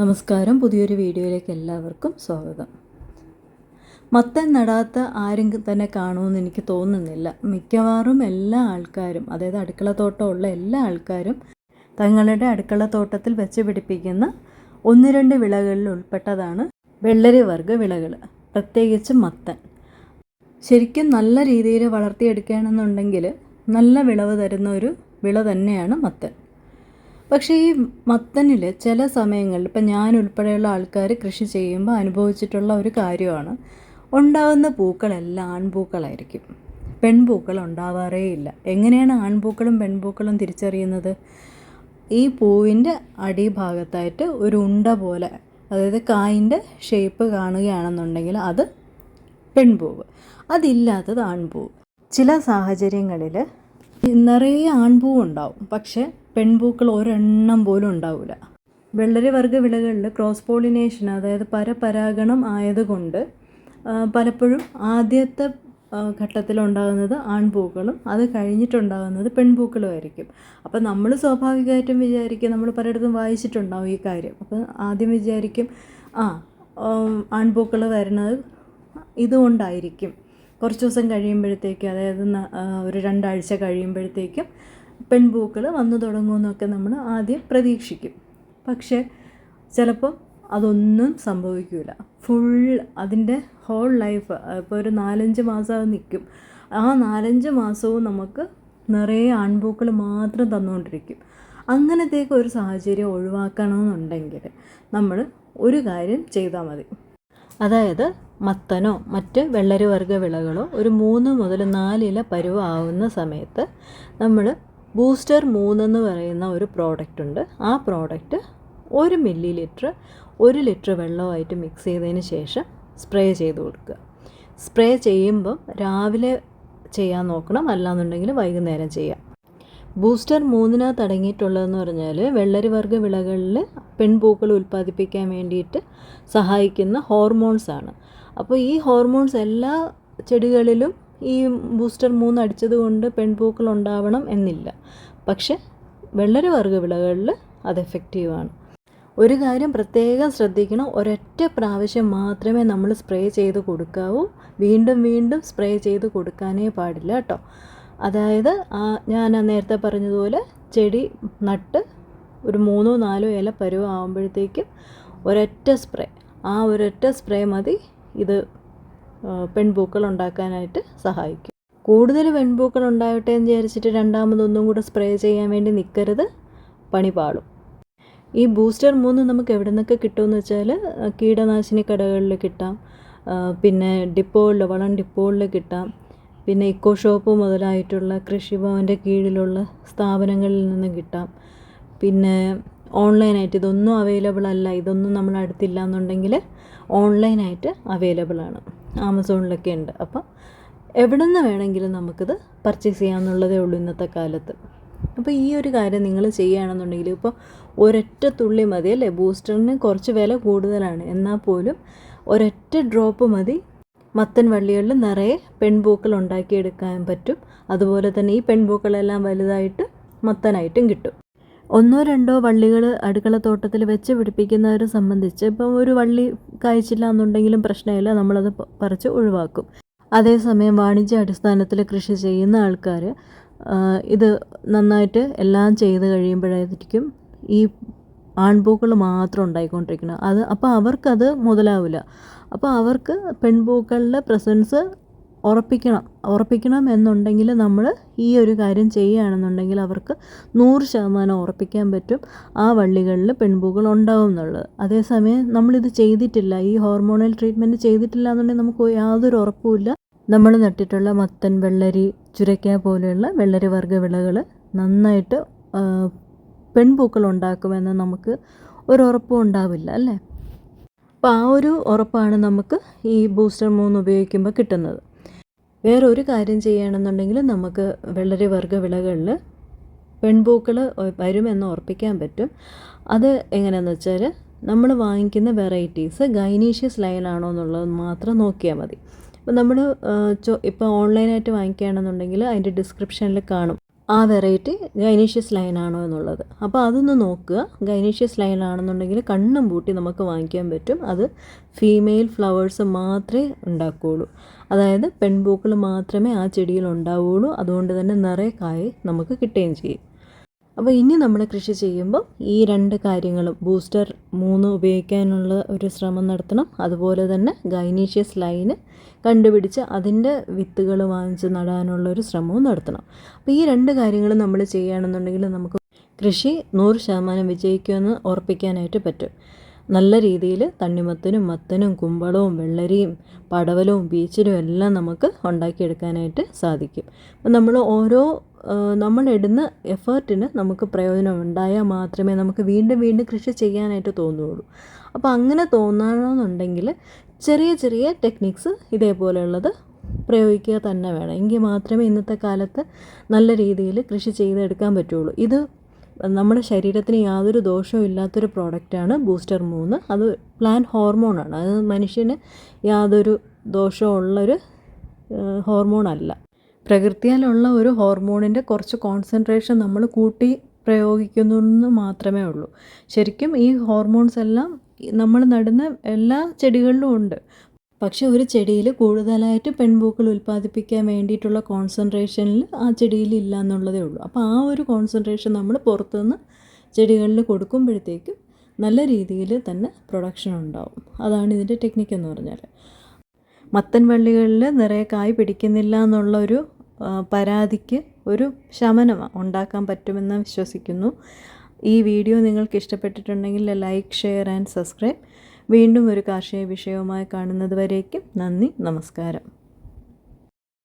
നമസ്കാരം. പുതിയൊരു വീഡിയോയിലേക്ക് എല്ലാവർക്കും സ്വാഗതം. മത്തൻ നടാത്ത ആരും തന്നെ കാണുമെന്ന് എനിക്ക് തോന്നുന്നില്ല. മിക്കവാറും എല്ലാ ആൾക്കാരും അതായത് അടുക്കളത്തോട്ടമുള്ള എല്ലാ ആൾക്കാരും തങ്ങളുടെ അടുക്കളത്തോട്ടത്തിൽ വെച്ച് പിടിപ്പിക്കുന്ന ഒന്ന് രണ്ട് വിളകളിൽ ഉൾപ്പെട്ടതാണ് വെള്ളരി വർഗ വിളകൾ പ്രത്യേകിച്ച് മത്തൻ. ശരിക്കും നല്ല രീതിയിൽ വളർത്തിയെടുക്കുകയാണെന്നുണ്ടെങ്കിൽ നല്ല വിളവ് തരുന്ന ഒരു വിള തന്നെയാണ് മത്തൻ. പക്ഷേ ഈ മത്തനിൽ ചില സമയങ്ങളിൽ ഇപ്പം ഞാൻ ഉൾപ്പെടെയുള്ള ആൾക്കാർ കൃഷി ചെയ്യുമ്പോൾ അനുഭവിച്ചിട്ടുള്ള ഒരു കാര്യമാണ്. ഉണ്ടാകുന്ന പൂക്കളെല്ലാം ആൺപൂക്കളായിരിക്കും. പെൺപൂക്കൾ ഉണ്ടാവാറേ ഇല്ല. എങ്ങനെയാണ് ആൺപൂക്കളും പെൺപൂക്കളും തിരിച്ചറിയുന്നത്? ഈ പൂവിന്റെ അടിഭാഗത്തായിട്ട് ഒരു ഉണ്ട പോലെ അതായത് കായിന്റെ ഷേപ്പ് കാണുകയാണെന്നുണ്ടെങ്കിൽ അത് പെൺപൂവ്. അതില്ലാത്തത് ആൺപൂവ്. ചില സാഹചര്യങ്ങളിൽ നിറയെ ആൺപൂ ഉണ്ടാവും. പക്ഷേ പെൺപൂക്കൾ ഒരെണ്ണം പോലും ഉണ്ടാവില്ല വെള്ളരി വർഗ വിളകളിൽ ക്രോസ് പോളിനേഷൻ അതായത് പരപരാഗണം ആയതുകൊണ്ട് പലപ്പോഴും ആദ്യത്തെ ഘട്ടത്തിലുണ്ടാകുന്നത് ആൺപൂക്കളും അത് കഴിഞ്ഞിട്ടുണ്ടാകുന്നത് പെൺപൂക്കളും ആയിരിക്കും. അപ്പം നമ്മൾ സ്വാഭാവികമായിട്ടും വിചാരിക്കും നമ്മൾ പലയിടത്തും വായിച്ചിട്ടുണ്ടാവും ഈ കാര്യം. അപ്പം ആദ്യം വിചാരിക്കും ആ ആൺപൂക്കൾ വരുന്നത് ഇതുകൊണ്ടായിരിക്കും. കുറച്ച് ദിവസം കഴിയുമ്പോഴത്തേക്ക് അതായത് ഒരു രണ്ടാഴ്ച കഴിയുമ്പോഴത്തേക്കും പെൺപൂക്കൾ വന്നു തുടങ്ങുമെന്നൊക്കെ നമ്മൾ ആദ്യം പ്രതീക്ഷിക്കും. പക്ഷേ ചിലപ്പം അതൊന്നും സംഭവിക്കില്ല ഫുൾ അതിന്റെ ഹോൾ ലൈഫ് ഇപ്പോൾ ഒരു നാലഞ്ച് മാസം നിൽക്കും. ആ നാലഞ്ച് മാസവും നമുക്ക് നിറയെ ആൺപൂക്കൾ മാത്രം തന്നുകൊണ്ടിരിക്കും. അങ്ങനത്തേക്ക് ഒരു സാഹചര്യം ഒഴിവാക്കണമെന്നുണ്ടെങ്കിൽ നമ്മൾ ഒരു കാര്യം ചെയ്താൽ മതി. അതായത് മത്തനോ മറ്റ് വെള്ളരിവർഗ വിളകളോ ഒരു മൂന്ന് മുതൽ നാലില പരുവാവുന്ന സമയത്ത് നമ്മൾ ബൂസ്റ്റർ മൂന്നെന്ന് പറയുന്ന ഒരു പ്രോഡക്റ്റ് ഉണ്ട്. ആ പ്രോഡക്റ്റ് ഒരു മില്ലി ലിറ്റർ ഒരു ലിറ്റർ വെള്ളമായിട്ട് മിക്സ് ചെയ്തതിന് ശേഷം സ്പ്രേ ചെയ്ത് കൊടുക്കുക. സ്പ്രേ ചെയ്യുമ്പം രാവിലെ ചെയ്യാൻ നോക്കണം. അല്ലാന്നുണ്ടെങ്കിൽ വൈകുന്നേരം ചെയ്യാം. ബൂസ്റ്റർ മൂന്നിനകത്ത് അടങ്ങിയിട്ടുള്ളതെന്ന് പറഞ്ഞാൽ വെള്ളരി വർഗ വിളകളിൽ പെൺപൂക്കൾ ഉൽപ്പാദിപ്പിക്കാൻ വേണ്ടിയിട്ട് സഹായിക്കുന്ന ഹോർമോൺസാണ്. അപ്പോൾ ഈ ഹോർമോൺസ് എല്ലാ ചെടികളിലും ഈ ബൂസ്റ്റർ മൂന്ന് അടിച്ചത് കൊണ്ട് പെൺപൂക്കൾ ഉണ്ടാവണം എന്നില്ല. പക്ഷെ വെള്ളരി വർഗ വിളകളിൽ അത് എഫക്റ്റീവാണ് ഒരു കാര്യം പ്രത്യേകം ശ്രദ്ധിക്കണം. ഒരൊറ്റ പ്രാവശ്യം മാത്രമേ നമ്മൾ സ്പ്രേ ചെയ്ത് കൊടുക്കാവൂ. വീണ്ടും വീണ്ടും സ്പ്രേ ചെയ്ത് കൊടുക്കാനേ പാടില്ല കേട്ടോ. അതായത് ഞാൻ നേരത്തെ പറഞ്ഞതുപോലെ ചെടി നട്ട് ഒരു മൂന്നോ നാലോ ഇല പരുവാകുമ്പോഴത്തേക്കും ഒരൊറ്റ സ്പ്രേ ആ ഒരൊറ്റ സ്പ്രേ മതി. ഇത് പെൺപൂക്കൾ ഉണ്ടാക്കാനായിട്ട് സഹായിക്കും. കൂടുതൽ പെൺപൂക്കൾ ഉണ്ടാവട്ടെ എന്ന് വിചാരിച്ചിട്ട് രണ്ടാമതൊന്നും കൂടെ സ്പ്രേ ചെയ്യാൻ വേണ്ടി നിൽക്കരുത് പണി പാളും. ഈ ബൂസ്റ്റർ മൂന്ന് നമുക്ക് എവിടെ നിന്നൊക്കെ കിട്ടുമെന്ന് വെച്ചാൽ കീടനാശിനി കടകളിൽ കിട്ടാം പിന്നെ ഡിപ്പോകളിൽ വളം ഡിപ്പോകളിൽ കിട്ടാം പിന്നെ ഇക്കോ ഷോപ്പ് മുതലായിട്ടുള്ള കൃഷിഭവന്റെ കീഴിലുള്ള സ്ഥാപനങ്ങളിൽ നിന്നും കിട്ടാം. പിന്നെ ഓൺലൈനായിട്ട് ഇതൊന്നും അവൈലബിൾ അല്ല. ഇതൊന്നും നമ്മൾ അടുത്തില്ല എന്നുണ്ടെങ്കിൽ ഓൺലൈനായിട്ട് അവൈലബിൾ ആണ്. ആമസോണിലൊക്കെ ഉണ്ട്. അപ്പം എവിടെ നിന്ന് വേണമെങ്കിലും നമുക്കിത് പർച്ചേസ് ചെയ്യാമെന്നുള്ളതേ ഉള്ളൂ ഇന്നത്തെ കാലത്ത്. അപ്പോൾ ഈ ഒരു കാര്യം നിങ്ങൾ ചെയ്യുകയാണെന്നുണ്ടെങ്കിൽ ഇപ്പോൾ ഒരൊറ്റ തുള്ളി മതി അല്ലേ? ബൂസ്റ്ററിന് കുറച്ച് വില കൂടുതലാണ്. എന്നാൽ പോലും ഒരൊറ്റ ഡ്രോപ്പ് മതി. മത്തൻ വള്ളികളിൽ നിറയെ പെൺപൂക്കൾ ഉണ്ടാക്കിയെടുക്കാൻ പറ്റും. അതുപോലെ തന്നെ ഈ പെൺപൂക്കളെല്ലാം വലുതായിട്ട് മത്തനായിട്ടും കിട്ടും. ഒന്നോ രണ്ടോ വള്ളികൾ അടുക്കളത്തോട്ടത്തിൽ വെച്ച് പിടിപ്പിക്കുന്നവരെ സംബന്ധിച്ച് ഇപ്പം ഒരു വള്ളി കായ്ച്ചില്ല എന്നുണ്ടെങ്കിലും പ്രശ്നമില്ല നമ്മളത് പറിച്ച് ഒഴിവാക്കും. അതേസമയം വാണിജ്യ അടിസ്ഥാനത്തിൽ കൃഷി ചെയ്യുന്ന ആൾക്കാർ ഇത് നന്നായിട്ട് എല്ലാം ചെയ്ത് കഴിയുമ്പോഴായിരിക്കും ഈ ആൺപൂക്കൾ മാത്രം ഉണ്ടായിക്കൊണ്ടിരിക്കണം അത് അപ്പോൾ അവർക്കത് മുതലാവില്ല. അപ്പോൾ അവർക്ക് പെൺപൂക്കളുടെ പ്രസൻസ് ഉറപ്പിക്കണം. ഉറപ്പിക്കണം എന്നുണ്ടെങ്കിൽ നമ്മൾ ഈ ഒരു കാര്യം ചെയ്യുകയാണെന്നുണ്ടെങ്കിൽ അവർക്ക് നൂറ് ശതമാനം ഉറപ്പിക്കാൻ പറ്റും. ആ വള്ളികളിൽ പെൺപൂക്കൾ ഉണ്ടാവും എന്നുള്ളത്. അതേസമയം നമ്മളിത് ചെയ്തിട്ടില്ല. ഈ ഹോർമോണൽ ട്രീറ്റ്മെന്റ് ചെയ്തിട്ടില്ല എന്നുണ്ടെങ്കിൽ നമുക്ക് യാതൊരു ഉറപ്പുമില്ല. നമ്മൾ നട്ടിട്ടുള്ള മത്തൻ വെള്ളരി ചുരക്ക പോലെയുള്ള വെള്ളരി വർഗ വിളകൾ നന്നായിട്ട് പെൺപൂക്കൾ ഉണ്ടാക്കുമെന്ന് നമുക്ക് ഒരു ഉറപ്പും ഉണ്ടാവില്ല അല്ലേ? അപ്പോൾ ആ ഒരു ഉറപ്പാണ് നമുക്ക് ഈ ബൂസ്റ്റർ മൂന്ന് ഉപയോഗിക്കുമ്പോൾ കിട്ടുന്നത്. വേറെ ഒരു കാര്യം ചെയ്യുകയാണെന്നുണ്ടെങ്കിൽ നമുക്ക് വെള്ളരി വർഗ വിളകളിൽ പെൺപൂക്കൾ വരുമെന്ന് ഉറപ്പിക്കാൻ പറ്റും. അത് എങ്ങനെയാണെന്ന് വെച്ചാൽ നമ്മൾ വാങ്ങിക്കുന്ന വെറൈറ്റീസ് ഗൈനീഷ്യസ് ലൈനാണോ എന്നുള്ളത് മാത്രം നോക്കിയാൽ മതി. അപ്പോൾ നമ്മൾ ഇപ്പോൾ ഓൺലൈനായിട്ട് വാങ്ങിക്കുകയാണെന്നുണ്ടെങ്കിൽ അതിന്റെ ഡിസ്ക്രിപ്ഷനിൽ കാണും. ആ വെറൈറ്റി ഗൈനീഷ്യസ് ലൈൻ ആണോ എന്നുള്ളത്. അപ്പോൾ അതൊന്ന് നോക്കുക. ഗൈനീഷ്യസ് ലൈൻ ആണെന്നുണ്ടെങ്കിൽ കണ്ണും പൂട്ടി നമുക്ക് വാങ്ങിക്കാൻ പറ്റും. അത് ഫീമെയിൽ ഫ്ലവേഴ്സ് മാത്രമേ ഉണ്ടാക്കുകയുള്ളൂ. അതായത് പെൺപൂക്കൾ മാത്രമേ ആ ചെടിയിൽ ഉണ്ടാവുകയുള്ളൂ. അതുകൊണ്ട് തന്നെ നിറയെ കായ് നമുക്ക് കിട്ടുകയും ചെയ്യും. അപ്പോൾ ഇനി നമ്മൾ കൃഷി ചെയ്യുമ്പോൾ ഈ രണ്ട് കാര്യങ്ങളും ബൂസ്റ്റർ മൂന്ന് ഉപയോഗിക്കാനുള്ള ഒരു ശ്രമം നടത്തണം. അതുപോലെ തന്നെ ഗൈനീഷ്യസ് ലൈന് കണ്ടുപിടിച്ച് അതിന്റെ വിത്തുകൾ വാങ്ങിച്ച് നടാനുള്ള ഒരു ശ്രമവും നടത്തണം. അപ്പോൾ ഈ രണ്ട് കാര്യങ്ങളും നമ്മൾ ചെയ്യുകയാണെന്നുണ്ടെങ്കിൽ നമുക്ക് കൃഷി നൂറ് ശതമാനം വിജയിക്കുമെന്ന് ഉറപ്പിക്കാനായിട്ട് പറ്റും. നല്ല രീതിയിൽ തണ്ണിമത്തനും മത്തനും കുമ്പളവും വെള്ളരിയും പടവലവും ബീച്ചിലും എല്ലാം നമുക്ക് ഉണ്ടാക്കിയെടുക്കാനായിട്ട് സാധിക്കും. അപ്പം നമ്മൾ ഓരോ നമ്മളിടുന്ന എഫേർട്ടിന് നമുക്ക് പ്രയോജനം ഉണ്ടായാൽ മാത്രമേ നമുക്ക് വീണ്ടും വീണ്ടും കൃഷി ചെയ്യാനായിട്ട് തോന്നുകയുള്ളൂ അപ്പോൾ അങ്ങനെ തോന്നണമെന്നുണ്ടെങ്കിൽ ചെറിയ ചെറിയ ടെക്നിക്സ് ഇതേപോലെയുള്ളത് പ്രയോഗിക്കുക തന്നെ വേണം. എങ്കിൽ മാത്രമേ ഇന്നത്തെ കാലത്ത് നല്ല രീതിയിൽ കൃഷി ചെയ്തെടുക്കാൻ പറ്റുള്ളൂ. ഇത് നമ്മുടെ ശരീരത്തിന് യാതൊരു ദോഷവും ഇല്ലാത്തൊരു പ്രോഡക്റ്റാണ് ബൂസ്റ്റർ മൂന്ന്. അത് പ്ലാൻ ഹോർമോണാണ് അത് മനുഷ്യന് യാതൊരു ദോഷവും ഉള്ളൊരു ഹോർമോൺ അല്ല. പ്രകൃതിയാലുള്ള ഒരു ഹോർമോണിന്റെ കുറച്ച് കോൺസെൻട്രേഷൻ നമ്മൾ കൂട്ടി പ്രയോഗിക്കുന്നു എന്ന് മാത്രമേ ഉള്ളൂ. ശരിക്കും ഈ ഹോർമോൺസ് എല്ലാം നമ്മൾ നടുന്ന എല്ലാ ചെടികളിലും ഉണ്ട്. പക്ഷെ ഒരു ചെടിയിൽ കൂടുതലായിട്ട് പെൺപൂക്കൾ ഉൽപ്പാദിപ്പിക്കാൻ വേണ്ടിയിട്ടുള്ള കോൺസെൻട്രേഷനിൽ ആ ചെടിയിൽ ഇല്ല എന്നുള്ളതേ ഉള്ളൂ. അപ്പോൾ ആ ഒരു കോൺസെൻട്രേഷൻ നമ്മൾ പുറത്തുനിന്ന് ചെടികളിൽ കൊടുക്കുമ്പോഴത്തേക്കും നല്ല രീതിയിൽ തന്നെ പ്രൊഡക്ഷൻ ഉണ്ടാവും. അതാണ് ഇതിന്റെ ടെക്നിക്ക് എന്ന് പറഞ്ഞാൽ. മത്തൻ വള്ളികളിൽ നിറയെ കായ് പിടിക്കുന്നില്ല എന്നുള്ളൊരു പരാതിക്ക് ഒരു ശമനം ഉണ്ടാക്കാൻ പറ്റുമെന്ന് വിശ്വസിക്കുന്നു. ഈ വീഡിയോ നിങ്ങൾക്ക് ഇഷ്ടപ്പെട്ടിട്ടുണ്ടെങ്കിൽ ലൈക്ക് ഷെയർ ആൻഡ് സബ്സ്ക്രൈബ്. വീണ്ടും ഒരു കാർഷിക വിഷയവുമായി കാണുന്നത് വരേക്കും നന്ദി നമസ്കാരം.